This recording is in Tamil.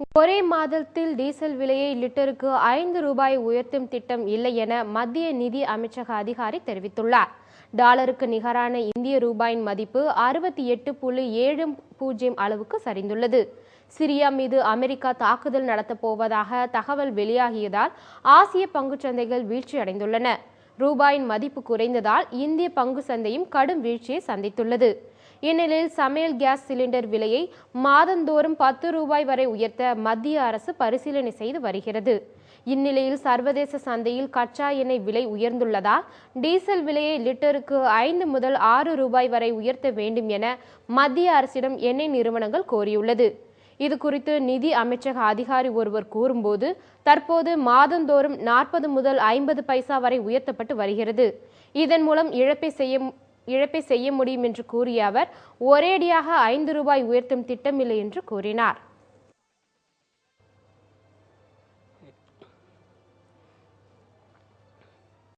ஒரே மாதத்தில் டீசல் விலையை லிட்டருக்கு ஐந்து ரூபாய் உயர்த்தும் திட்டம் இல்லை என மத்திய நிதி அமைச்சக அதிகாரி தெரிவித்துள்ளார். டாலருக்கு நிகரான இந்திய ரூபாயின் மதிப்பு அறுபத்தி எட்டு புள்ளி ஏழு பூஜ்ஜியம் அளவுக்கு சரிந்துள்ளது. சிரியா மீது அமெரிக்கா தாக்குதல் நடத்தப் போவதாக தகவல் வெளியாகியதால் ஆசிய பங்கு சந்தைகள் வீழ்ச்சியடைந்துள்ளன ரூபாயின் மதிப்பு குறைந்ததால் இந்திய பங்கு சந்தையும் கடும் வீழ்ச்சியை சந்தித்துள்ளது. இந்நிலையில் சமையல் கேஸ் சிலிண்டர் விலையை மாதந்தோறும் பத்து ரூபாய் வரை உயர்த்த மத்திய அரசு பரிசீலனை செய்து வருகிறது. இந்நிலையில் சர்வதேச சந்தையில் கச்சா எண்ணெய் விலை உயர்ந்துள்ளதால் டீசல் விலையை லிட்டருக்கு ஐந்து முதல் ஆறு ரூபாய் வரை உயர்த்த வேண்டும் என மத்திய அரசிடம் எண்ணெய் நிறுவனங்கள் கோரியுள்ளது. இது குறித்து நிதி அமைச்சக அதிகாரி ஒருவர் கூறும்போது தற்போது மாதந்தோறும் நாற்பது முதல் ஐம்பது பைசா வரை உயர்த்தப்பட்டு வருகிறது. இதன் மூலம் இழப்பை செய்ய இழப்பை செய்ய முடியும் என்று கூறிய அவர் ஒரேடியாக ஐந்து ரூபாய் உயர்த்தும் திட்டமில்லை என்று கூறினார்.